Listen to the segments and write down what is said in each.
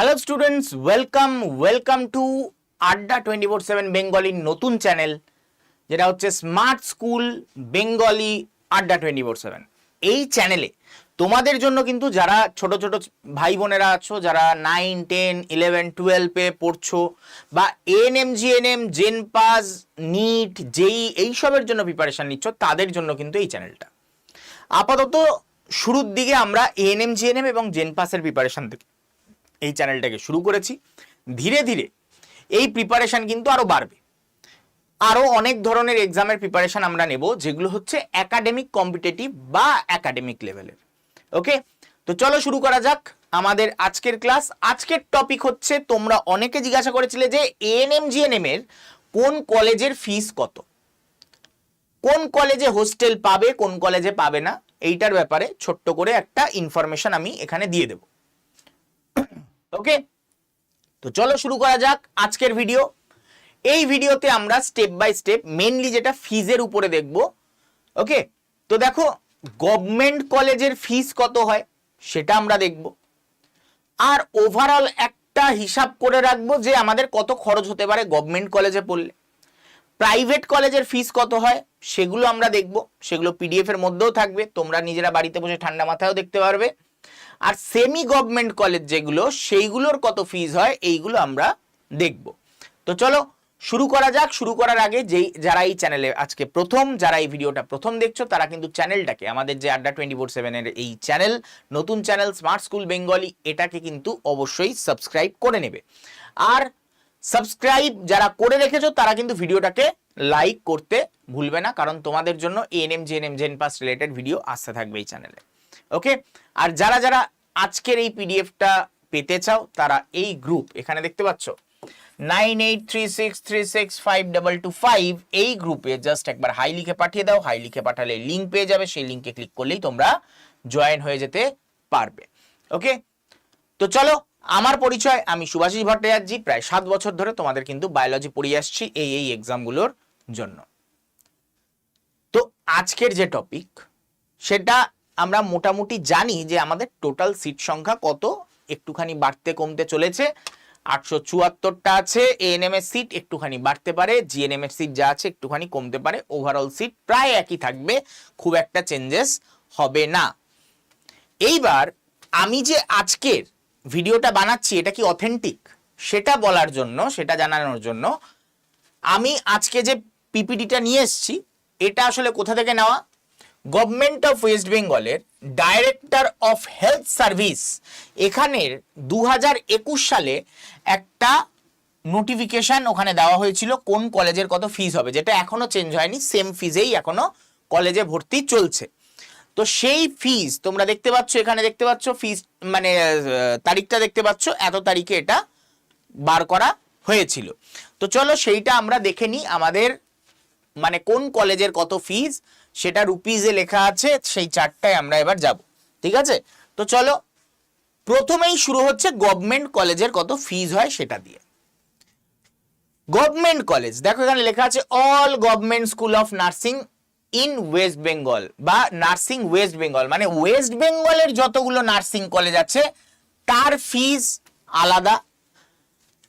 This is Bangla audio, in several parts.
Hello students welcome welcome to Adda twenty four seven বেঙ্গলির নতুন চ্যানেল যেটা হচ্ছে smart school Bengali Adda twenty four seven এই চ্যানেলে তোমাদের জন্য কিন্তু যারা ছোট ছোট ভাই বোনেরা আছো, যারা নাইন টেন ইলেভেন টুয়েলভে পড়ছো, বা ANM GNM JENPAS NEET JEE এইসবের জন্য প্রিপারেশন নিচ্ছ, তাদের জন্য কিন্তু এই চ্যানেলটা আপাতত শুরুর দিকে আমরা এএনএম জিএনএম এবং জেন পাসের প্রিপারেশন থেকে এই চ্যানেলটাকে শুরু করেছি। ধীরে ধীরে এই প্রিপারেশন কিন্তু আরও বাড়বে। আরও অনেক ধরনের এক্সামের প্রিপারেশন আমরা নেব, যেগুলো হচ্ছে একাডেমিক কম্পিটিটিভ বা একাডেমিক লেভেলের ওকে তো চলো শুরু করা যাক আমাদের আজকের ক্লাস আজকের টপিক হচ্ছে, তোমরা অনেকে জিজ্ঞাসা করেছিলে যে এএনএম জিএনএম এর কোন কলেজের ফিস কত? কোন কলেজে হোস্টেল পাবে, কোন কলেজে পাবে না? এইটার ব্যাপারে ছোট্ট করে একটা ইনফরমেশন আমি এখানে দিয়ে দেব। ওকে তো চলো শুরু করা যাক আজকের ভিডিও এই ভিডিওতে আমরা স্টেপ বাই স্টেপ মেনলি যেটা ফিজের উপরে দেখব। ওকে তো দেখো গভর্নমেন্ট কলেজের ফিস কত হয়, সেটা আমরা দেখব। আর ওভারঅল একটা হিসাব করে রাখব যে আমাদের কত খরচ হতে পারে গভর্নমেন্ট কলেজে পড়লে। প্রাইভেট কলেজের ফিস কত হয়, সেগুলো আমরা দেখব। সেগুলো পিডিএফ এর মধ্যেও থাকবে। তোমরা নিজেরা বাড়িতে বসে ঠান্ডা মাথায়ও দেখতে পারবে। আর সেমি গভর্নমেন্ট কলেজ যেগুলো, সেইগুলোর কত ফিজ হয়, এইগুলো আমরা দেখব। তো চলো, শুরু করা যাক। শুরু করার আগে যেই, যারা এই চ্যানেলে আজকে প্রথম, যারা এই ভিডিওটা প্রথম দেখছ, তারা কিন্তু চ্যানেলটাকে আমাদের যে আড্ডা টোয়েন্টি ফোর সেভেনের এই চ্যানেল নতুন চ্যানেল স্মার্ট স্কুল বেঙ্গলি এটাকে কিন্তু অবশ্যই সাবস্ক্রাইব করে নেবে। আর সাবস্ক্রাইব যারা করে রেখেছো, তারা কিন্তু ভিডিওটাকে লাইক করতে ভুলবে না, কারণ তোমাদের জন্য ANM JNM JENPAS related video আসতে থাকবে এই চ্যানেলে ওকে আর যারা যারা আজকের এই পিডিএফটা পেতে চাও, তারা এই গ্রুপ এখানে দেখতে পাচ্ছ? Nine eight three six three six five double two five এই গ্রুপে জাস্ট একবার হাই লিখে পাঠিয়ে দাও। হাই লিখে পাঠালে লিঙ্ক পেয়ে যাবে। সেই লিঙ্কে ক্লিক করলেই তোমরা জয়েন হয়ে যেতে পারবে। ওকে তো চলো, আমার পরিচয়, আমি সুভাষিস ভট্টাচার্য, প্রায় সাত বছর ধরে তোমাদের কিন্তু বায়োলজি পড়িয়ে আসছি এই এই এক্সামগুলোর জন্য। তো আজকের যে টপিক সেটা আমরা মোটামুটি জানি যে আমাদের টোটাল সিট সংখ্যা কত, একটুখানি বাড়তে কমতে চলেছে, আটশো চুয়াত্তরটা আছে এএনএম এর সিট একটুখানি বাড়তে পারে জিএনএম এর সিট যা আছে একটুখানি কমতে পারে ওভারঅল সিট প্রায় একই থাকবে, খুব একটা চেঞ্জেস হবে না। এইবার আমি যে আজকের ভিডিওটা বানাচ্ছি, এটা কি অথেন্টিক সেটা বলার জন্য, সেটা জানানোর জন্য, আমি আজকে যে পিপিডিটা নিয়ে এসেছি, এটা আসলে কোথা থেকে নেওয়া? গভর্নমেন্ট অফ ওয়েস্ট বেঙ্গলের ডাইরেক্টর অফ হেলথ সার্ভিস, এখানের দু হাজার একুশ সালে একটা নোটিফিকেশন ওখানে দেওয়া হয়েছিল কোন কলেজের কত ফিস হবে, যেটা এখনও চেঞ্জ হয়নি সেম ফিজেই এখনও কলেজে ভর্তি চলছে। তো সেই ফিস তোমরা দেখতে পাচ্ছ, এখানে দেখতে পাচ্ছ ফিস মানে তারিখটা দেখতে পাচ্ছ, এত তারিখে এটা বার করা হয়েছিল। তো চলো সেইটা আমরা দেখে নিই আমাদের মানে কোন কলেজের কত ফিস সেটা রুপিজে লেখা আছে, সেই চারটায় আমরা এবার যাব। ঠিক আছে? তো চলো, প্রথমেই শুরু হচ্ছে গভর্নমেন্ট কলেজের কত ফিস হয় সেটা দিয়ে। গভর্নমেন্ট কলেজ, দেখো এখানে লেখা আছে all government school of nursing in west Bengal বা নার্সিং ওয়েস্ট বেঙ্গল মানে ওয়েস্ট বেঙ্গলের যতগুলো নার্সিং কলেজ আছে, তার ফিস আলাদা।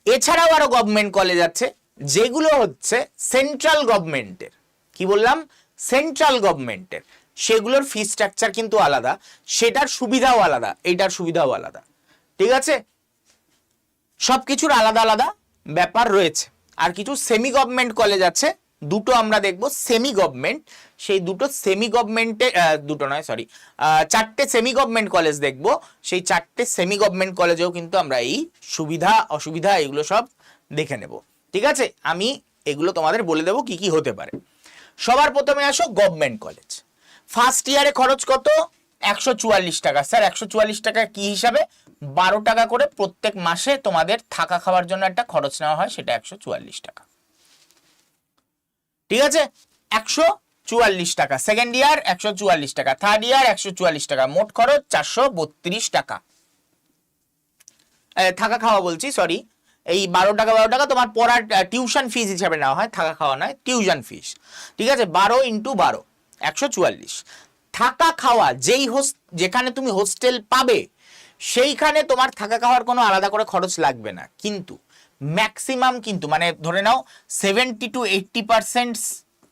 এছাড়াও আরও গভর্নমেন্ট কলেজ আছে, যেগুলো হচ্ছে সেন্ট্রাল গভর্নমেন্টের কি বললাম? সেন্ট্রাল গভর্নমেন্টের। সেগুলোর ফি স্ট্রাকচার কিন্তু আলাদা, সেটার সুবিধাও আলাদা, এইটার সুবিধাও আলাদা। ঠিক আছে? সব কিছুর আলাদা আলাদা ব্যাপার রয়েছে। আর কিছু সেমি গভর্নমেন্ট কলেজ আছে, দুটো আমরা দেখব সেমি গভর্নমেন্ট সেই দুটো সেমি গভর্নমেন্টে দুটো নয় সরি চারটে সেমি গভর্নমেন্ট কলেজ দেখব, সেই চারটে সেমি গভর্নমেন্ট কলেজেও কিন্তু আমরা এই সুবিধা, অসুবিধা, এগুলো সব দেখে নেব। ঠিক আছে? আমি এগুলো তোমাদের বলে দেবো কি কি হতে পারে। সবার প্রথমে আসো গভর্নমেন্ট কলেজ ফার্স্ট ইয়ারে খরচ কত? একশো চুয়াল্লিশ টাকা। স্যার, একশো চুয়াল্লিশ টাকা কি হিসাবে? বারো টাকা করে প্রত্যেক মাসে তোমাদের থাকা খাওয়ার জন্য একটা খরচ নেওয়া হয়, সেটা একশো চুয়াল্লিশ টাকা। ঠিক আছে? একশো চুয়াল্লিশ টাকা। সেকেন্ড ইয়ার একশো চুয়াল্লিশ টাকা। থার্ড ইয়ার একশো চুয়াল্লিশ টাকা। মোট খরচ চারশো বত্রিশ টাকা। থাকা খাওয়া বলছি সরি এই বারো টাকা বারো টাকা তোমার পড়ার টিউশন ফিস হিসাবে নেওয়া হয়, থাকা খাওয়া নয় টিউশন ফিস ঠিক আছে? বারো ইন্টু বারো, একশো চুয়াল্লিশ। থাকা খাওয়া, যেই হোস যেখানে তুমি হোস্টেল পাবে, সেইখানে তোমার থাকা খাওয়ার কোনো আলাদা করে খরচ লাগবে না। কিন্তু ম্যাক্সিমাম কিন্তু মানে ধরে নাও সেভেন্টি টু এইট্টি পার্সেন্ট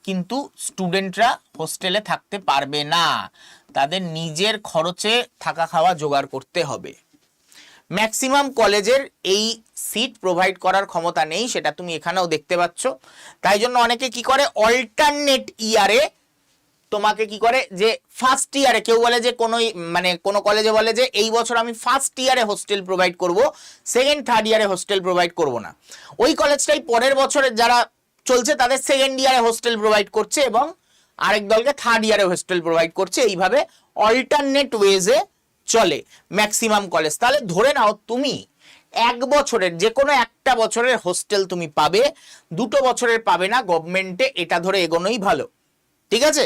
কিন্তু স্টুডেন্টরা হোস্টেলে থাকতে পারবে না। তাদের নিজের খরচে থাকা খাওয়া জোগাড় করতে হবে। ম্যাক্সিমাম কলেজের এই সিট প্রোভাইড করার ক্ষমতা নেই, সেটা তুমি এখানেও দেখতে পাচ্ছ। তাই জন্য অনেকে কি করে? অল্টারনেট ইয়ারে তোমাকে কি করে? যে ফার্স্ট ইয়ারে কেউ বলে যে কোনো মানে কোনো কলেজে বলে যে এই বছর আমি ফার্স্ট ইয়ারে হোস্টেল প্রোভাইড করব সেকেন্ড থার্ড ইয়ারে হোস্টেল প্রোভাইড করব না। ওই কলেজটাই পরের বছরের যারা চলছে, তাদের সেকেন্ড ইয়ারে হোস্টেল প্রোভাইড করছে এবং আরেক দলকে থার্ড ইয়ারে হোস্টেল প্রোভাইড করছে। এইভাবে অল্টারনেট ওয়েজে চলে ম্যাক্সিমাম কলেজ তাহলে ধরে নাও তুমি এক বছরের, যে কোনো একটা বছরের হোস্টেল তুমি পাবে, দুটো বছরের পাবে না গভর্নমেন্টে এটা ধরে এগোনোই ভালো। ঠিক আছে?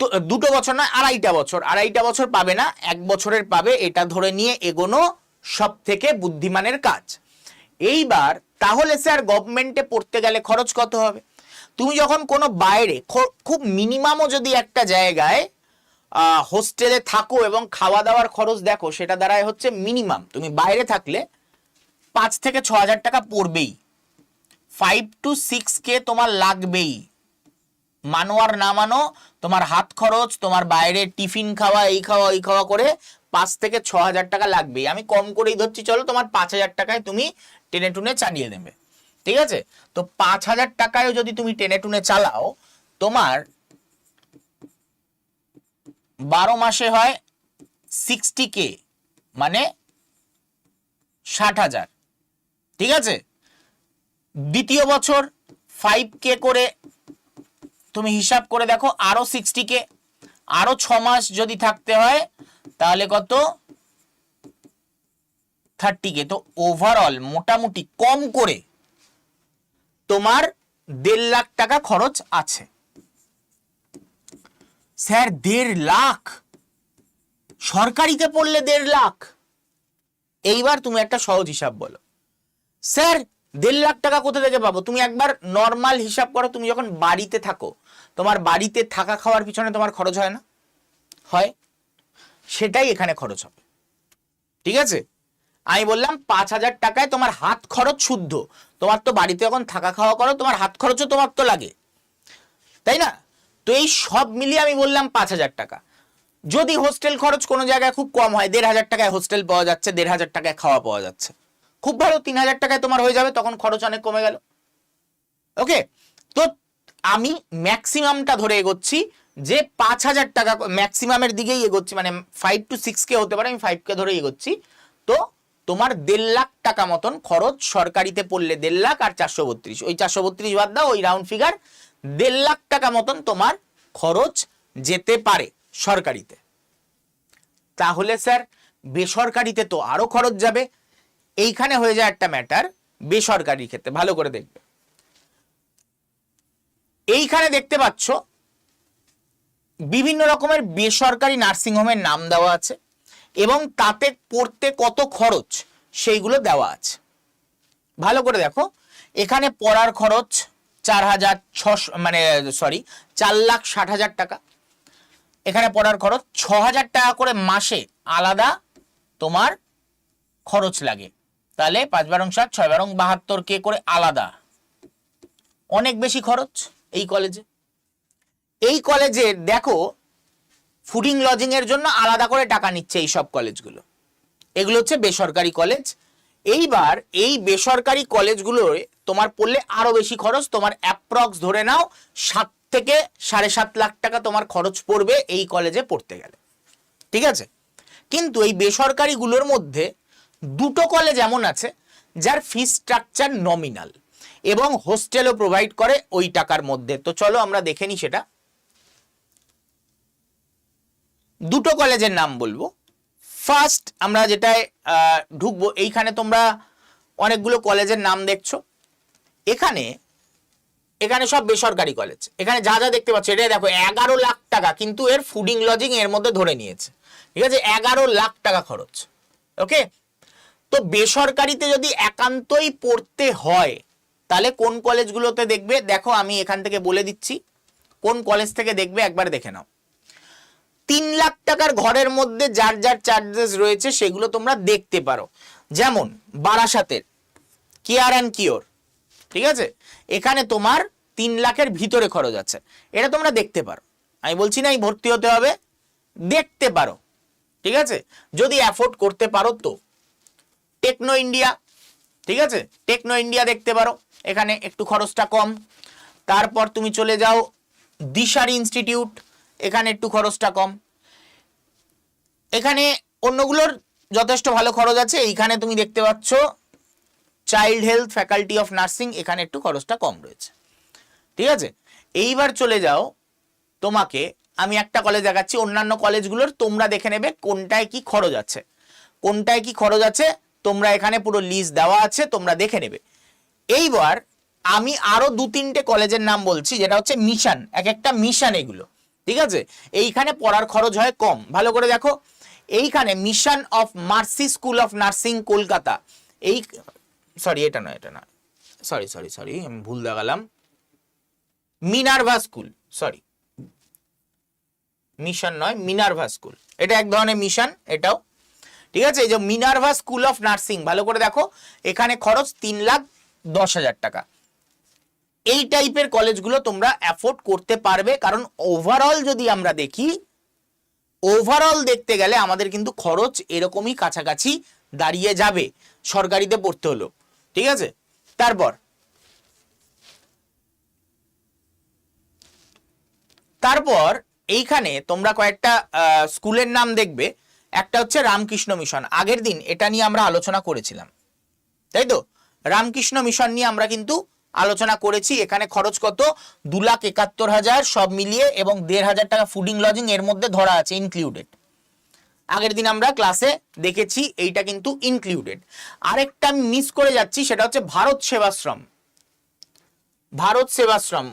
তো, দুটো বছর না আড়াইটা বছর। আড়াইটা বছর পাবে না, এক বছরের পাবে, এটা ধরে নিয়ে এগোনো সব থেকে বুদ্ধিমানের কাজ। এইবার, তাহলে স্যার গভর্নমেন্টে পড়তে গেলে খরচ কত হবে? তুমি যখন কোনো বাইরে খুব মিনিমামও যদি একটা জায়গায় হোস্টেলে থাকো এবং খাওয়া দাওয়ার খরচ দেখো, সেটা দাঁড়ায় হচ্ছে মিনিমাম তুমি বাইরে থাকলে পাঁচ থেকে ছ হাজার টাকা পড়বেই। ফাইভ টু সিক্স কে তোমার লাগবেই। মানো আর না মানো, তোমার হাত খরচ, তোমার বাইরে টিফিন খাওয়া, এই খাওয়া এই খাওয়া করে পাঁচ থেকে ছ হাজার টাকা লাগবেই। আমি কম করেই ধরছি, চলো তোমার পাঁচ হাজার টাকায় তুমি টেনে টুনে চালিয়ে দেবে ঠিক আছে? তো পাঁচ হাজার টাকায় যদি তুমি টেনে টুনে চালাও, তোমার বারো মাসে হয় সিক্সটি কে মানে ষাট হাজার। ঠিক আছে? দ্বিতীয় বছর ফাইভ কে করে তুমি হিসাব করে দেখো, আরও সিক্সটি কে আরও ছ মাস যদি থাকতে হয়, তাহলে কত? থার্টি কে তো ওভারঅল মোটামুটি কম করে তোমার দেড় লাখ টাকা খরচ আছে। স্যার, দেড় লাখ? সরকারিতে পড়লে দেড় লাখ? এইবার তুমি একটা সহজ হিসাব বলো। স্যার, দেড় লাখ টাকা কোথা থেকে পাবো? তুমি একবার নর্মাল হিসাব করো, তুমি যখন বাড়িতে থাকো, তোমার বাড়িতে থাকা খাওয়ার পিছনে তোমার খরচ হয় না? হয়। সেটাই এখানে খরচ হবে। ঠিক আছে? আমি বললাম, পাঁচ হাজার টাকায় তোমার হাত খরচ শুদ্ধ। তোমার তো বাড়িতে যখন থাকা খাওয়া করো, তোমার হাত খরচও তোমার তো লাগে। তাই না? তো এই সব মিলিয়ে আমি বললাম, পাঁচ হাজার টাকা। যদি হোস্টেল খরচ কোনো জায়গায় খুব কম হয়, দেড় হাজার টাকায় হোস্টেল পাওয়া যাচ্ছে, দেড় হাজার টাকায় খাওয়া পাওয়া যাচ্ছে। খুব ভালো, তিন হাজার টাকায় তোমার হয়ে যাবে, তখন খরচ অনেক কমে গেল। ওকে? তো আমি ম্যাক্সিমামটা ধরে এগোচ্ছি যে পাঁচ হাজার টাকা, ম্যাক্সিমামের দিকেই এগোচ্ছি মানে ফাইভ টু সিক্স কে হতে পারে, আমি ফাইভ কে ধরে এগোচ্ছি। তো তোমার দেড় লাখ টাকা মতন খরচ সরকারিতে পড়লে দেড় লাখ আর চারশো বত্রিশ। ওই চারশো বত্রিশ বাদ দাও, ওই রাউন্ড ফিগার দেড় লাখ টাকা মতন তোমার খরচ যেতে পারে সরকারিতে। তাহলে স্যার, বেসরকারিতে তো আরও খরচ যাবে এইখানে হয়ে যায় একটা ম্যাটার বেসরকারি ক্ষেত্রে, ভালো করে দেখবে। এইখানে দেখতে পাচ্ছ, বিভিন্ন রকমের বেসরকারি নার্সিংহোমের নাম দেওয়া আছে এবং তাতে পড়তে কত খরচ সেইগুলো দেওয়া আছে। ভালো করে দেখো, এখানে পড়ার খরচ চার হাজার ছশো মানে সরি চার লাখ ষাট হাজার টাকা। এখানে পড়ার খরচ ছ হাজার টাকা করে মাসে আলাদা তোমার খরচ লাগে। তাহলে পাঁচ বারং ষাট, ছয় বারং বাহাত্তর কে করে আলাদা? অনেক বেশি খরচ এই কলেজে এই কলেজে দেখো ফুডিং লজিং এর জন্য আলাদা করে টাকা নিচ্ছে এই সব কলেজগুলো এগুলো হচ্ছে বেসরকারি কলেজ এইবার এই বেসরকারি কলেজগুলোয় তোমার পড়লে আরও বেশি খরচ, তোমার অ্যাপ্রক্স ধরে নাও সাত থেকে সাড়ে সাত লাখ টাকা তোমার খরচ পড়বে এই কলেজে পড়তে গেলে। ঠিক আছে? কিন্তু এই বেসরকারিগুলোর মধ্যে দুটো কলেজ এমন আছে যার ফি স্ট্রাকচার নমিনাল এবং হোস্টেলও প্রোভাইড করে ওই টাকার মধ্যে। তো চলো আমরা দেখে নিই সেটা। দুটো কলেজের নাম বলব। ফার্স্ট আমরা যেটায় ঢুকবো, এইখানে তোমরা অনেকগুলো কলেজের নাম দেখছ। এখানে এখানে সব বেসরকারি কলেজ এখানে যা যা দেখতে পাচ্ছ এটা দেখো, এগারো লাখ টাকা, কিন্তু এর ফুডিং লজিং এর মধ্যে ধরে নিয়েছে। ঠিক আছে? এগারো লাখ টাকা খরচ। ওকে তো বেসরকারিতে যদি একান্তই পড়তে হয়, তাহলে কোন কলেজগুলোতে দেখবে? দেখো, আমি এখান থেকে বলে দিচ্ছি। কোন কলেজ থেকে দেখবে? একবার দেখে নাও। তিন লাখ টাকার ঘরের মধ্যে যার যার চার্জেস রয়েছে, সেগুলো তোমরা দেখতে পারো। যেমন, বারাসাতের কেয়ার অ্যান্ড কিওর ঠিক আছে? এখানে তোমার তিন লাখের ভিতরে খরচ আছে। এটা তোমরা দেখতে পারো। আমি বলছি না এই ভর্তি হতে হবে। দেখতে পারো। ঠিক আছে? যদি অ্যাফোর্ড করতে পারো তো। টেকনো ইন্ডিয়া, ঠিক আছে? টেকনো ইন্ডিয়া দেখতে পারো। এখানে একটু খরচটা কম। তারপর তুমি চলে যাও দিশারি ইনস্টিটিউট। এখানে একটু খরচটা কম। এখানে অন্যগুলোর যথেষ্ট ভালো খরচ আছে। এইখানে তুমি দেখতে পাচ্ছ child health faculty of nursing. এখানে একটু খরচটা কম রয়েছে। ঠিক আছে? এইবার চলে যাও তোমাকে। আমি একটা কলেজ দেখাচ্ছি। অন্যান্য কলেজগুলোর তোমরা দেখে নেবে কোনটায় কি খরচ আছে। কোনটায় কি খরচ আছে? তোমরা এখানে পুরো লিস্ট দেওয়া আছে, তোমরা দেখে নেবে। এইবার আমি আরও দু তিনটে কলেজের নাম বলছি, যেটা হচ্ছে মিশন এক একটা মিশন এগুলো, ঠিক আছে? এইখানে পড়ার খরচ হয় কম। ভালো করে দেখো, এইখানে mission of mercy school of nursing Kolkata, এই সরি এটা নয় এটা নয় সরি সরি সরি আমি ভুল দেখালাম। মিনার্ভা স্কুল সরি মিশন নয়, মিনার্ভা স্কুল, এটা এক ধরনের মিশন এটাও ঠিক আছে? এই যে মিনার্ভা স্কুল অফ নার্সিং, ভালো করে দেখো। এখানে খরচ তিন লাখ দশ হাজার টাকা। এই টাইপের কলেজগুলো তোমরা অ্যাফোর্ড করতে পারবে, কারণ ওভারঅল যদি আমরা দেখি ওভারঅল দেখতে গেলে আমাদের কিন্তু খরচ এরকমই কাছাকাছি দাঁড়িয়ে যাবে, সরকারিতে পড়তে হলো ঠিক আছে? তারপর তারপর এইখানে তোমরা কয়েকটা স্কুলের নাম দেখবে। একটা হচ্ছে রামকৃষ্ণ মিশন। আগের দিন এটা নিয়ে আমরা আলোচনা করেছিলাম। তাই তো? রামকৃষ্ণ মিশন নিয়ে আমরা কিন্তু আলোচনা করেছি। এখানে খরচ কত? দু লাখ একাত্তর হাজার সব মিলিয়ে এবং দেড় হাজার টাকা ফুডিং লজিং এর মধ্যে ধরা আছে ইনক্লুডেড আগের দিন আমরা ক্লাসে দেখেছি এইটা কিন্তু ইনক্লুডেড আরেকটা আমি মিস করে যাচ্ছি, সেটা হচ্ছে ভারত সেবাশ্রম। ভারত সেবাশ্রম,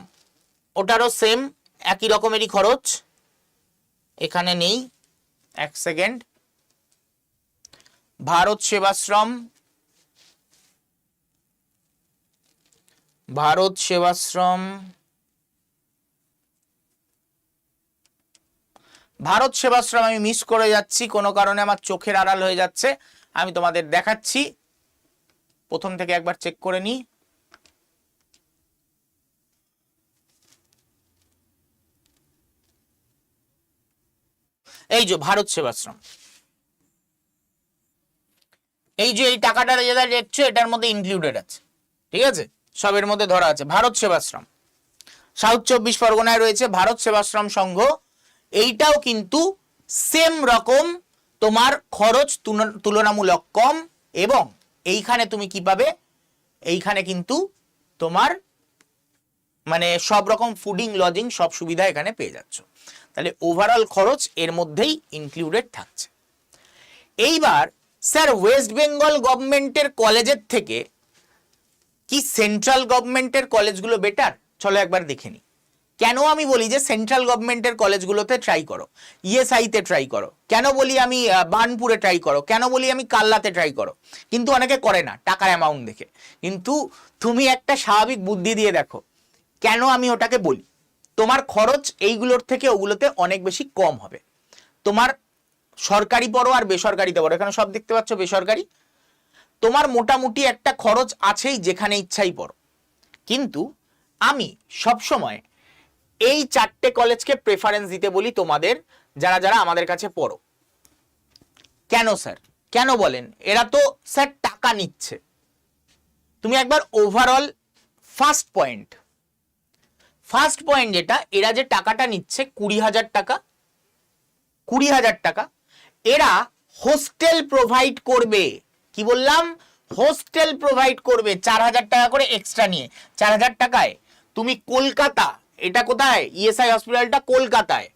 ওটারও সেম একই রকমেরই খরচ। এখানে নেই। এক সেকেন্ড ভারত সেবাশ্রম ভারত সেবাশ্রম ভারত সেবাশ্রম আমি মিস করে যাচ্ছি, কোনো কারণে আমার চোখের আড়াল হয়ে যাচ্ছে, আমি তোমাদের দেখাচ্ছি। প্রথম থেকে একবার চেক করে নিই। এই যে ভারত সেবাশ্রম। এই যে এই টাকাটা যেটা দেখছ, এটার মধ্যে ইনক্লুডেড আছে। ঠিক আছে? সবের মধ্যে ধরা আছে। ভারত সেবাশ্রম। সাউথ চব্বিশ পরগনায় রয়েছে ভারত সেবাশ্রম সংঘ। এইটাও কিন্তু সেম রকম তোমার খরচ তুলনামূলক কম এবং এইখানে তুমি কি পাবে? এইখানে কিন্তু তোমার মানে সব রকম ফুডিং লজিং সব সুবিধা এখানে পেয়ে যাচ্ছ। তাহলে ওভারঅল খরচ এর মধ্যেই ইনক্লুডেড থাকছে। এইবার স্যার ওয়েস্ট বেঙ্গল গভর্নমেন্টের কলেজের থেকে কি সেন্ট্রাল গভর্নমেন্টের কলেজগুলো বেটার চলো একবার দেখে নিই কেন আমি বলি যে সেন্ট্রাল গভর্নমেন্টের কলেজগুলোতে ট্রাই করো? ইএসআইতে ট্রাই করো। কেন বলি আমি আহ, বার্নপুরে ট্রাই করো? কেন বলি আমি কাল্লাতে ট্রাই করো? কিন্তু অনেকে করে না টাকার অ্যামাউন্ট দেখে। কিন্তু তুমি একটা স্বাভাবিক বুদ্ধি দিয়ে দেখো কেন আমি ওটাকে বলি? তোমার খরচ এইগুলোর থেকে ওগুলোতে অনেক বেশি কম হবে। তোমার সরকারি পড়ো আর বেসরকারিতে পড়ো এখানে সব দেখতে পাচ্ছ বেসরকারি। তোমার মোটামুটি একটা খরচ আছেই যেখানে ইচ্ছাই পড়ো। কিন্তু আমি সব সময় এই চারটে কলেজকে প্রেফারেন্স দিতে বলি তোমাদের, যারা যারা আমাদের কাছে পড়ো। কেন স্যার? কেন বলেন? এরা তো স্যার টাকা নিচ্ছে। তুমি একবার overall first point first point যেটা, এরা যে টাকাটা নিচ্ছে কুড়ি হাজার টাকা, কুড়ি হাজার টাকা এরা হোস্টেল প্রোভাইড করবে। কি বললাম? হোস্টেল প্রোভাইড করবে চার হাজার টাকা করে এক্সট্রা নিয়ে। চার হাজার টাকায়। তুমি কলকাতা, এটা কোথায়? ইএসআই হসপিটালটা কলকাতায়।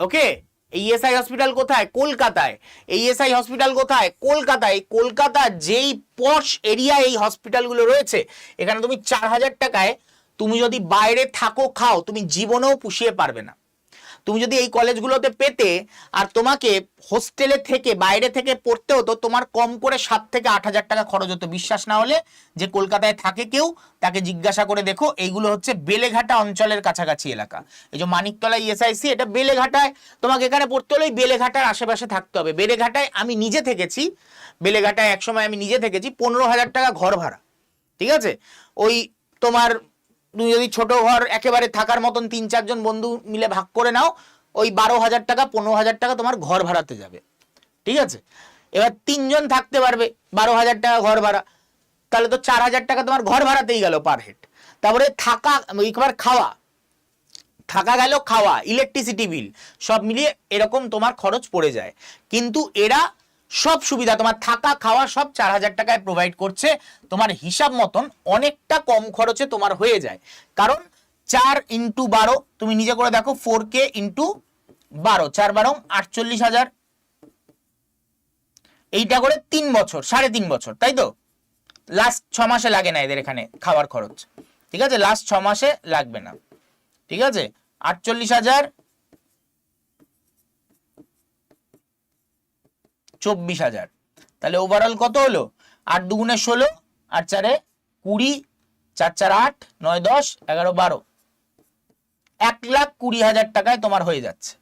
ওকে এই ইএসআই হসপিটাল কোথায়? কলকাতায়। এই ইএসআই হসপিটাল কোথায়? কলকাতায়। কলকাতা যেই পশ এরিয়া এই হসপিটালগুলো রয়েছে, এখানে তুমি চার হাজার টাকায় তুমি যদি বাইরে থাকো, খাও, তুমি জীবনেও পুষিয়ে পারবে না। তুমি যদি এই কলেজগুলোতে পেতে আর তোমাকে হোস্টেলে থেকে, বাইরে থেকে পড়তে হতো, তোমার কম করে সাত থেকে আট হাজার টাকা খরচ হতো। বিশ্বাস না হলে যে কলকাতায় থাকে কেউ, তাকে জিজ্ঞাসা করে দেখো। এইগুলো হচ্ছে বেলেঘাটা অঞ্চলের কাছাকাছি এলাকা। এই যে মানিকতলা ইএসআইসি এটা বেলেঘাটায়। তোমাকে এখানে পড়তে হলে বেলেঘাটার আশেপাশে থাকতে হবে। বেলেঘাটায় আমি নিজে থেকেছি। বেলেঘাটায় একসময় আমি নিজে থেকেছি। পনেরো হাজার টাকা ঘর ভাড়া। ঠিক আছে? ওই তোমার তুমি যদি ছোট ঘর একেবারে থাকার মতন তিন চারজন বন্ধু মিলে ভাগ করে নাও, ওই বারো হাজার টাকা, পনেরো হাজার টাকা তোমার ঘর ভাড়াতে যাবে। ঠিক আছে? এবার তিনজন থাকতে পারবে, বারো হাজার টাকা ঘর ভাড়া। তাহলে তো চার হাজার টাকা তোমার ঘর ভাড়াতেই গেল পার হেড তারপরে থাকা একবার খাওয়া। থাকা গেল খাওয়া ইলেকট্রিসিটি বিল সব মিলিয়ে এরকম তোমার খরচ পড়ে যায়। কিন্তু এরা সব সুবিধা, তোমার থাকা, খাওয়া সব চার হাজার টাকায় প্রোভাইড করছে। তোমার হিসাব মতন অনেকটা কম খরচে তোমার হয়ে যায়। কারণ চার ইন্টু বারো, তুমি নিজে করে দেখো ফোর কে ইন্টু বারো, চার বারো, আটচল্লিশ হাজার। এইটা করে তিন বছর, সাড়ে তিন বছর, তাই তো? লাস্ট ছ মাসে লাগে না এদের এখানে খাওয়ার খরচ। ঠিক আছে? লাস্ট ছ মাসে লাগবে না। ঠিক আছে? আটচল্লিশ হাজার চব্বিশ হাজার। তাহলে ওভারঅল কত হলো? আট দুগুণে ষোলো, আট চারে কুড়ি, চার চার আট, নয় দশ, এগারো বারো। এক লাখ কুড়ি হাজার টাকায় তোমার হয়ে যাচ্ছে।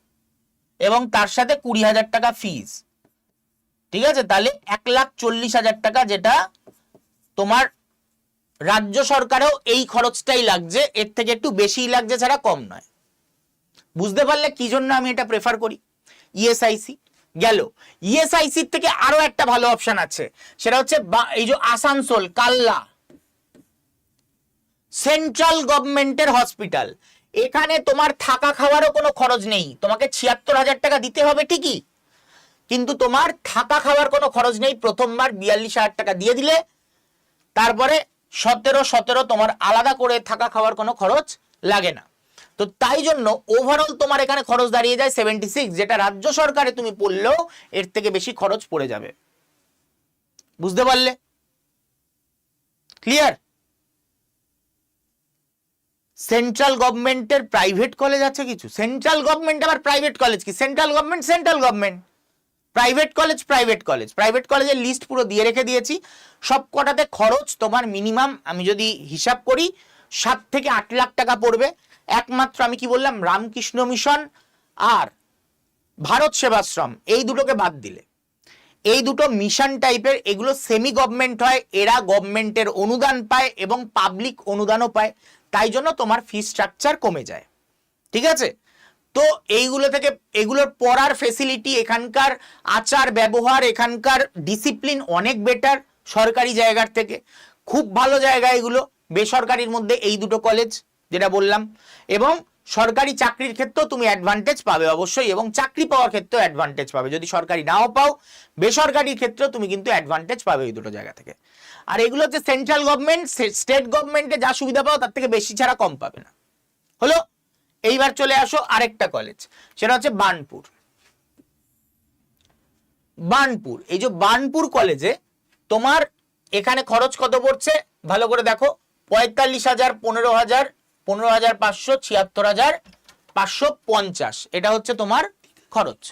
এবং তার সাথে কুড়ি হাজার টাকা ফিজ ঠিক আছে? তাহলে এক লাখ চল্লিশ হাজার টাকা যেটা তোমার রাজ্য সরকারেও এই খরচটাই লাগছে। এর থেকে একটু বেশিই লাগছে ছাড়া কম নয়। বুঝতে পারলে কি জন্য আমি এটা প্রেফার করি? ইএসআইসি গেল। ইএসআইসির থেকে আরও একটা ভালো অপশন আছে। সেটা হচ্ছে এই যে আসানসোল কাল্লা সেন্ট্রাল গভর্নমেন্টের হসপিটাল এখানে তোমার থাকা খাওয়ারও কোনো খরচ নেই। তোমাকে ছিয়াত্তর হাজার টাকা দিতে হবে ঠিকই। কিন্তু তোমার থাকা খাওয়ার কোনো খরচ নেই। প্রথমবার বিয়াল্লিশ হাজার টাকা দিয়ে দিলে। তারপরে সতেরো সতেরো তোমার আলাদা করে থাকা খাওয়ার কোনো খরচ লাগে না। তো তাই জন্য ওভারঅল তোমার এখানে খরচ দাঁড়িয়ে যায় সেভেন্টি সিক্স যেটা রাজ্য সরকারে তুমি পড়লেও এর থেকে বেশি খরচ পড়ে যাবে। বুঝতে পারলে? ক্লিয়ার সেন্ট্রাল গভর্নমেন্টের প্রাইভেট কলেজ আছে কিছু? সেন্ট্রাল গভর্নমেন্ট আবার প্রাইভেট কলেজ কি? Central government central government private college private college private কলেজের লিস্ট পুরো দিয়ে রেখে দিয়েছি। সব কটাতে খরচ তোমার মিনিমাম আমি যদি হিসাব করি, সাত থেকে আট লাখ টাকা পড়বে। একমাত্র আমি কি বললাম? রামকৃষ্ণ মিশন আর ভারত সেবাশ্রম, এই দুটোকে বাদ দিলে। এই দুটো মিশন টাইপের, এগুলো সেমি গভর্নমেন্ট হয়, এরা গভর্নমেন্টের অনুদান পায় এবং পাবলিক অনুদানও পায়, তাই জন্য তোমার ফি স্ট্রাকচার কমে যায়। ঠিক আছে? তো এইগুলো থেকে, এগুলোর পড়ার ফেসিলিটি এখানকার আচার ব্যবহার, এখানকার ডিসিপ্লিন অনেক বেটার সরকারি জায়গার থেকে। খুব ভালো জায়গা এগুলো, বেসরকারির মধ্যে এই দুটো কলেজ যেটা বললাম, এবং সরকারি চাকরির ক্ষেত্রেও তুমি অ্যাডভান্টেজ পাবে অবশ্যই, এবং চাকরি পাওয়ার ক্ষেত্রেও অ্যাডভান্টেজ পাবে। যদি সরকারি নাও পাও বেসরকারির ক্ষেত্রেও তুমি কিন্তু অ্যাডভান্টেজ পাবে ওই দুটো জায়গা থেকে। আর এগুলো হচ্ছে সেন্ট্রাল গভর্নমেন্ট স্টেট গভর্নমেন্টে যা সুবিধা পাও, তার থেকে বেশি ছাড়া কম পাবে না। হলো? এইবার চলে আসো আরেকটা কলেজ সেটা হচ্ছে বানপুর বানপুর এই যে বানপুর কলেজে তোমার এখানে খরচ কত পড়ছে? ভালো করে দেখো, পঁয়তাল্লিশ হাজার, পনেরো হাজার পনেরো হাজার পাঁচশো ছিয়াত্তর হাজার পাঁচশো পঞ্চাশ। এটা হচ্ছে তোমার খরচ।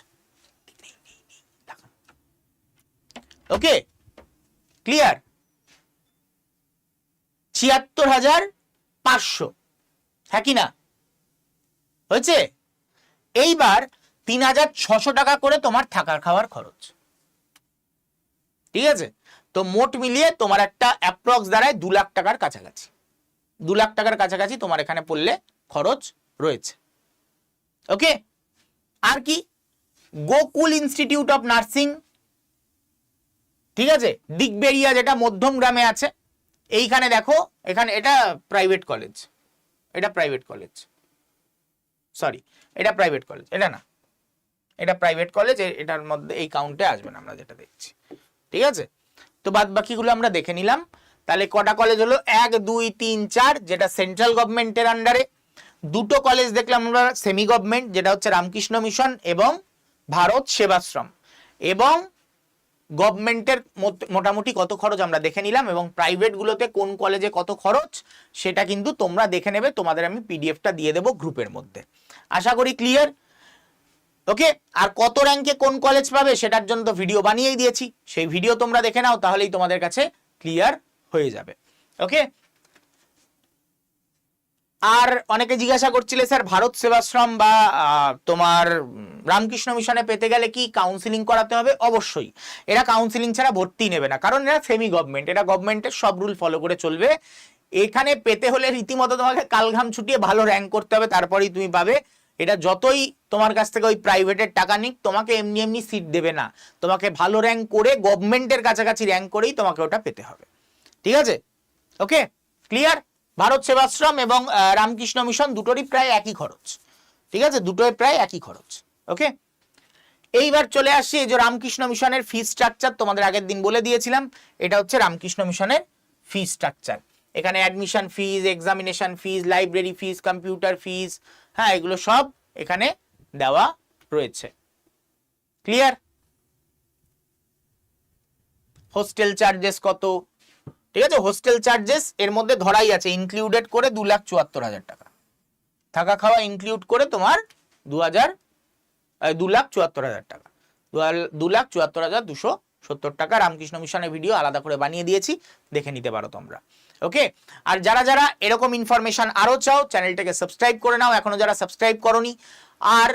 ওকে? ক্লিয়ার? ছিয়াত্তর হাজার পাঁচশো। হ্যাঁ কি না? হয়েছে? এইবার তিন হাজার ছশো টাকা করে তোমার থাকার খাওয়ার খরচ। ঠিক আছে? তো মোট মিলিয়ে তোমার একটা অ্যাপ্রক্স দাঁড়ায় দু লাখ টাকার কাছাকাছি। দু লাখ টাকার কাছাকাছি তোমার এখানে পড়লে খরচ রয়েছে। ওকে আর কি? গোকুল ইনস্টিটিউট অফ নার্সিং ঠিক আছে? দিগবেরিয়া যেটা মধ্যম গ্রামে আছে। এইখানে দেখো, এখানে এটা প্রাইভেট কলেজ এটা প্রাইভেট কলেজ সরি এটা প্রাইভেট কলেজ এটা না। এটা প্রাইভেট কলেজ এটার মধ্যে এই কাউন্টে আসবে না, আমরা যেটা দেখছি। ঠিক আছে? তো বাদ বাকিগুলো আমরা দেখে নিলাম। তাহলে কটা কলেজ হলো? এক, দুই, তিন, চার, যেটা সেন্ট্রাল গভর্নমেন্টের আন্ডারে দুটো কলেজ দেখলাম আমরা সেমি গভর্নমেন্ট যেটা হচ্ছে রামকৃষ্ণ মিশন এবং ভারত সেবাশ্রম। এবং গভর্নমেন্টের মোটামুটি কত খরচ আমরা দেখে নিলাম এবং প্রাইভেটগুলোতে কোন কলেজে কত খরচ, সেটা কিন্তু তোমরা দেখে নেবে। তোমাদের আমি পিডিএফটা দিয়ে দেবো গ্রুপের মধ্যে। আশা করি ক্লিয়ার ওকে আর কত র্যাঙ্কে কোন কলেজ পাবে, সেটার জন্য তো ভিডিও বানিয়েই দিয়েছি। সেই ভিডিও তোমরা দেখে নাও, তাহলেই তোমাদের কাছে ক্লিয়ার হয়ে যাবে। ওকে আর অনেকে জিজ্ঞাসা করছিলে, স্যার, ভারত সেবাশ্রম বা তোমার রামকৃষ্ণ মিশনে পেতে গেলে কি কাউন্সিলিং করাতে হবে? অবশ্যই। এরা কাউন্সিলিং ছাড়া ভর্তি নেবে না, কারণ এরা সেমি গভর্নমেন্ট এরা গভর্নমেন্টের সব রুল ফলো করে চলবে। এখানে পেতে হলে রীতিমতো তোমাকে কালঘাম ছুটিয়ে ভালো র্যাঙ্ক করতে হবে, তারপরেই তুমি পাবে। এটা যতই তোমার কাছ থেকে ওই প্রাইভেটের টাকা নিক, তোমাকে এমনি এমনি সিট দেবে না। তোমাকে ভালো র্যাঙ্ক করে গভর্নমেন্টের কাছাকাছি র্যাঙ্ক করেই তোমাকে ওটা পেতে হবে। ঠিক আছে? ওকে ক্লিয়ার ভারত সেবাশ্রম এবং রামকৃষ্ণ মিশন দুটোরই প্রায় একই খরচ। ঠিক আছে? দুটোই প্রায় একই খরচ। ওকে এইবার চলে আসছি এই যে রামকৃষ্ণ মিশনের ফি স্ট্রাকচার তোমাদের আগের দিন বলে দিয়েছিলাম। এটা হচ্ছে রামকৃষ্ণ মিশনের ফি স্ট্রাকচার এখানে admission fees examination fees library fees computer fees হ্যাঁ এগুলো সব এখানে দেওয়া রয়েছে। ক্লিয়ার হোস্টেল চার্জেস কত? ঠিক আছে? হোস্টেল চার্জেস এর মধ্যে ধরাই আছে ইনক্লুডেড করে দু লাখ চুয়াত্তর হাজার টাকা। থাকা খাওয়া ইনক্লুড করে তোমার দু হাজার দু লাখ চুয়াত্তর হাজার টাকা। দু লাখ চুয়াত্তর হাজার দুশো সত্তর টাকা। রামকৃষ্ণ মিশনের ভিডিও আলাদা করে বানিয়ে দিয়েছি, দেখে নিতে পারো তোমরা। ওকে আর যারা যারা এরকম ইনফরমেশন আরও চাও চ্যানেলটাকে সাবস্ক্রাইব করে নাও। এখনও যারা সাবস্ক্রাইব করনি, আর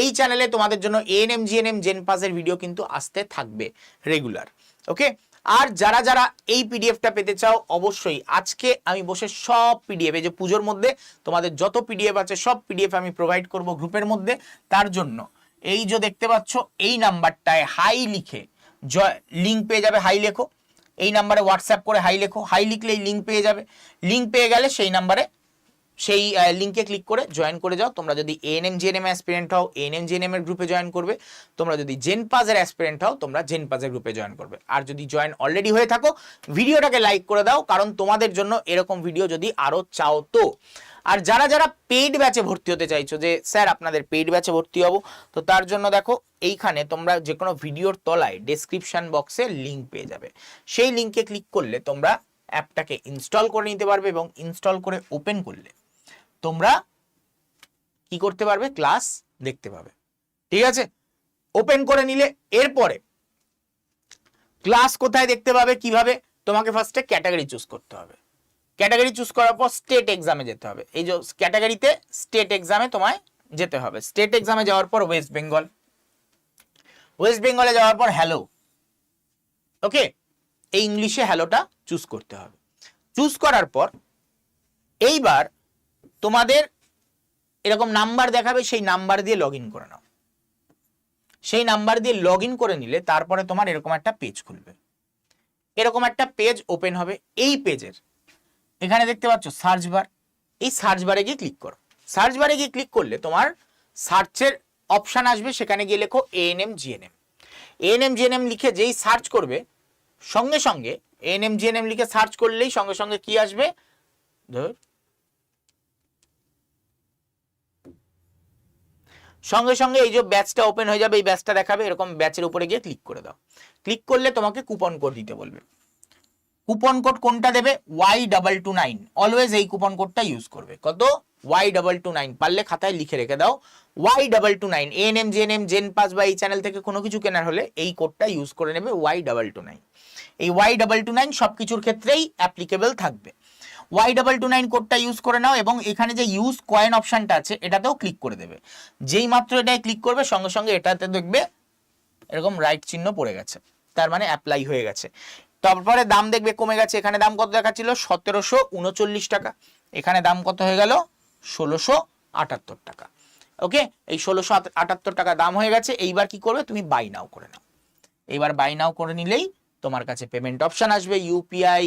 এই চ্যানেলে তোমাদের জন্য এএনএম জিএনএম জেন পাসের ভিডিও কিন্তু আসতে থাকবে রেগুলার ওকে আর যারা যারা এই পিডিএফটা পেতে চাও, অবশ্যই আজকে আমি বসে সব পিডিএফ এই যে পুজোর মধ্যে তোমাদের যত পিডিএফ আছে, সব পিডিএফ আমি প্রোভাইড করব গ্রুপের মধ্যে। তার জন্য এই যে দেখতে পাচ্ছ, এই নাম্বারটায় হাই লিখে জয় লিঙ্ক পেয়ে যাবে হাই লেখো। এই নাম্বারে হোয়াটসঅ্যাপ করে হাই লেখো। হাই লিখলে এই লিঙ্ক পেয়ে যাবে। লিঙ্ক পেয়ে গেলে সেই নাম্বারে সেই লিঙ্কে ক্লিক করে জয়েন করে যাও। তোমরা যদি এন এএনএম জিএনএম অ্যাসপিরেন্ট হও এএনএম জিএনএম এর গ্রুপে জয়েন করবে। তোমরা যদি জেন পাজের অ্যাসপিরেন্ট হও, তোমরা জেন পাজের গ্রুপে জয়েন করবে। আর যদি জয়েন অলরেডি হয়ে থাকো, ভিডিওটাকে লাইক করে দাও, কারণ তোমাদের জন্য এরকম ভিডিও যদি আরও চাও তো। আর যারা যারা পেইড ব্যাচে ভর্তি হতে চাইছো, যে স্যার আপনাদের পেইড ব্যাচে ভর্তি হব, তো তার জন্য দেখো, এইখানে তোমরা যে কোনো ভিডিওর তলায় ডেসক্রিপশন বক্সে লিঙ্ক পেয়ে যাবে। সেই লিঙ্কে ক্লিক করলে তোমরা অ্যাপটাকে ইনস্টল করে নিতে পারবে এবং ইনস্টল করে ওপেন করলে। তোমরা কি করতে পারবে? ক্লাস দেখতে পাবে। ঠিক আছে? ওপেন করে নিলে এরপরে ক্লাস কোথায় দেখতে পাবে, কীভাবে? তোমাকে ফার্স্টে ক্যাটাগরি চুজ করতে হবে। ক্যাটাগরি চুজ করার পর স্টেট এক্সামে যেতে হবে। এই যে ক্যাটাগরিতে স্টেট এক্সামে তোমায় যেতে হবে। স্টেট এক্সামে যাওয়ার পর ওয়েস্ট বেঙ্গল ওয়েস্ট বেঙ্গলে যাওয়ার পর হ্যালো ওকে এই ইংলিশে হ্যালোটা চুজ করতে হবে। চুজ করার পর এইবার তোমাদের এরকম নাম্বার দেখাবে, সেই নাম্বার দিয়ে লগ করে নাও। সেই নাম্বার দিয়ে লগ করে নিলে তারপরে তোমার এরকম একটা পেজ খুলবে। এরকম একটা পেজ ওপেন হবে এই পেজের এখানে দেখতে পাচ্ছ সার্চ বার এই সার্চ বারে গিয়ে ক্লিক করো। সার্চ বারে গিয়ে ক্লিক করলে তোমার সার্চের অপশান আসবে, সেখানে গিয়ে লেখো এএনএম জিএনএম এএনএম জিএনএম লিখে যেই সার্চ করবে, সঙ্গে সঙ্গে এএনএম জিএনএম লিখে সার্চ করলেই সঙ্গে সঙ্গে কি আসবে? ধর সঙ্গে সঙ্গে এই যে ব্যাচটা ওপেন হয়ে যাবে, এই ব্যাচটা দেখাবে, এরকম ব্যাচের উপরে গিয়ে ক্লিক করে দাও। ক্লিক করলে তোমাকে কুপন কোড দিতে বলবে। কুপন কোড কোনটা দেবে? Y double two nine always এই কুপন কোডটা ইউজ করবে। কত? ওয়াই ডাবল টু নাইন পারলে খাতায় লিখে রেখে দাও। Y double two nine N M JEN M JENPAS বা এই চ্যানেল থেকে কোনো কিছু কেনার হলে এই কোডটা ইউজ করে নেবে ওয়াই ডাবল টু নাইন এই ওয়াই ডাবল টু নাইন সব কিছুর ক্ষেত্রেই অ্যাপ্লিকেবল থাকবে। ওয়াই ডাবল টু নাইন কোডটা ইউজ করে নাও এবং এখানে যে ইউজ কয়েন অপশনটা আছে, এটাতেও ক্লিক করে দেবে। যেই মাত্র এটায় ক্লিক করবে, সঙ্গে সঙ্গে এটাতে দেখবে এরকম রাইট চিহ্ন পড়ে গেছে। তার মানে অ্যাপ্লাই হয়ে গেছে। তারপরে দাম দেখবে কমে গেছে। এখানে দাম কত দেখাচ্ছিল? সতেরোশো উনচল্লিশ টাকা। এখানে দাম কত হয়ে গেল? ষোলোশো আটাত্তর টাকা। ওকে? এই ষোলোশো আটাত্তর টাকা দাম হয়ে গেছে। এইবার কি করবে? তুমি বাই নাও করে নাও। এইবার বাই নাও করে নিলেই তোমার কাছে পেমেন্ট অপশন আসবে ইউপিআই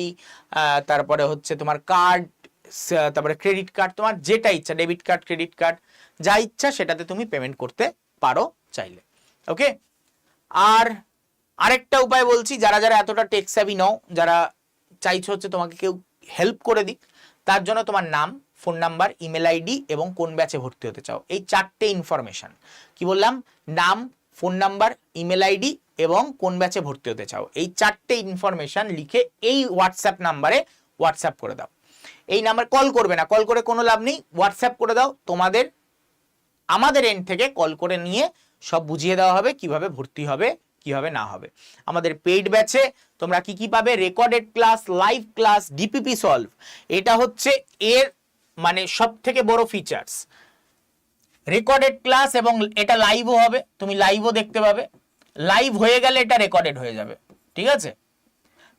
তারপরে হচ্ছে তোমার কার্ড তারপরে ক্রেডিট কার্ড তোমার যেটা ইচ্ছা ডেবিট কার্ড ক্রেডিট কার্ড যা ইচ্ছা সেটাতে তুমি পেমেন্ট করতে পারো চাইলে ওকে আর আরেকটা উপায় বলছি, যারা যারা এতটা টেক স্যাভি নও, যারা চাইছো হচ্ছে তোমাকে কেউ হেল্প করে দিক, তার জন্য তোমার নাম ফোন নাম্বার ইমেল আইডি এবং কোন ব্যাচে ভর্তি হতে চাও, এই চারটে ইনফরমেশন কি বললাম? নাম ফোন নাম্বার ইমেল আইডি এবং কোন ব্যাচে ভর্তি হতে চাও। এই চারটে ইনফরমেশন লিখে এই হোয়াটসঅ্যাপ নাম্বারে হোয়াটসঅ্যাপ করে দাও। এই নাম্বার কল করবে না। কল করে কোনো লাভ নেই। হোয়াটসঅ্যাপ করে দাও। তোমাদের, আমাদের এন্ড থেকে কল করে নিয়ে সব বুঝিয়ে দেওয়া হবে কীভাবে ভর্তি হবে, কীভাবে না হবে। আমাদের পেইড ব্যাচে তোমরা কি কি পাবে? Recorded class live class DPP solve এটা হচ্ছে এর মানে সব থেকে বড় ফিচার্স রেকর্ডেড ক্লাস এবং এটা লাইভও হবে। তুমি লাইভও দেখতে পাবে। লাইভ হয়ে গেলে এটা রেকর্ডেড হয়ে যাবে, ঠিক আছে?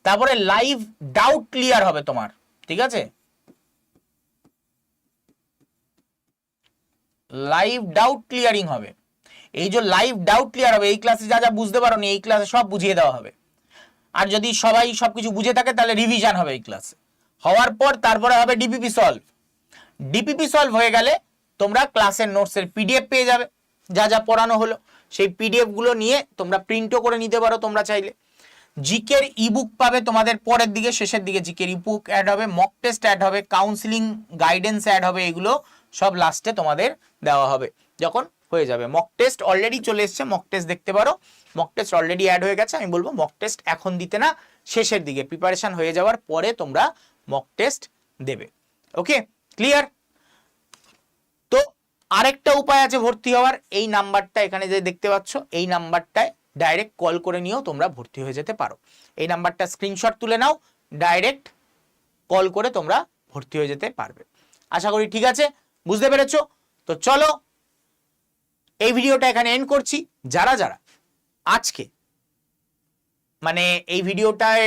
তারপরে লাইভ ডাউট ক্লিয়ার হবে তোমার, ঠিক আছে? লাইভ ডাউট ক্লিয়ারিং হবে। এই যে লাইভ ডাউট ক্লিয়ার হবে, এই ক্লাসে যা যা বুঝতে পারো এই ক্লাসে সব বুঝিয়ে দেওয়া হবে। আর যদি সবাই সবকিছু বুঝে থাকে, তাহলে রিভিশন হবে এই ক্লাসে হওয়ার পর তারপরে হবে ডিপিপি সলভ ডিপিপি সলভ হয়ে গেলে তোমরা ক্লাসের নোটসের পিডিএফ পেয়ে যাবে। যা যা পড়ানো হলো। সেই পিডিএফগুলো নিয়ে তোমরা প্রিন্টও করে নিতে পারো তোমরা চাইলে। জিকের ইবুক পাবে তোমাদের পরের দিকে, শেষের দিকে জিকের ইবুক অ্যাড হবে মক টেস্ট অ্যাড হবে কাউন্সিলিং গাইডেন্স অ্যাড হবে, এগুলো সব লাস্টে তোমাদের দেওয়া হবে। যখন হয়ে যাবে। মক টেস্ট অলরেডি চলে এসছে মক টেস্ট দেখতে পারো। মক টেস্ট অলরেডি অ্যাড হয়ে গেছে, আমি বলব মক টেস্ট এখন দিতে না, শেষের দিকে প্রিপারেশন হয়ে যাওয়ার পরে তোমরা মক টেস্ট দেবে। ওকে ক্লিয়ার আরেকটা উপায় আছে ভর্তি হওয়ার। এই নাম্বারটা এখানে যে দেখতে পাচ্ছ, এই নাম্বারটায় ডাইরেক্ট কল করে নিয়েও তোমরা ভর্তি হয়ে যেতে পারো। এই নাম্বারটা স্ক্রিনশট তুলে নাও ডাইরেক্ট কল করে তোমরা ভর্তি হয়ে যেতে পারবে। আশা করি ঠিক আছে? বুঝতে পেরেছ? তো চলো, এই ভিডিওটা এখানে এন্ড করছি। যারা যারা আজকে মানে এই ভিডিওটায়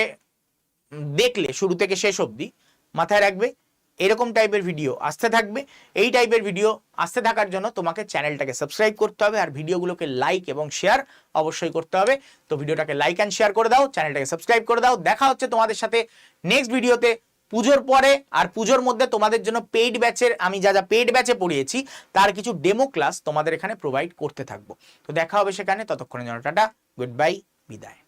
দেখলে, শুরু থেকে শেষ অবধি মাথায় রাখবে এরকম টাইপের ভিডিও আসতে থাকবে। এই টাইপের ভিডিও আসতে থাকার জন্য তোমাকে চ্যানেলটাকে সাবস্ক্রাইব করতে হবে আর ভিডিওগুলোকে লাইক এবং শেয়ার অবশ্যই করতে হবে। তো ভিডিওটাকে লাইক অ্যান্ড শেয়ার করে দাও চ্যানেলটাকে সাবস্ক্রাইব করে দাও। দেখা হচ্ছে তোমাদের সাথে নেক্সট ভিডিওতে পুজোর পরে আর পুজোর মধ্যে তোমাদের জন্য পেইড ব্যাচের আমি যা যা পেইড ব্যাচে পড়িয়েছি, তার কিছু ডেমো ক্লাস তোমাদের এখানে প্রোভাইড করতে থাকব। তো দেখা হবে সেখানে, ততক্ষণের জন্য টাটা গুড বাই বিদায়।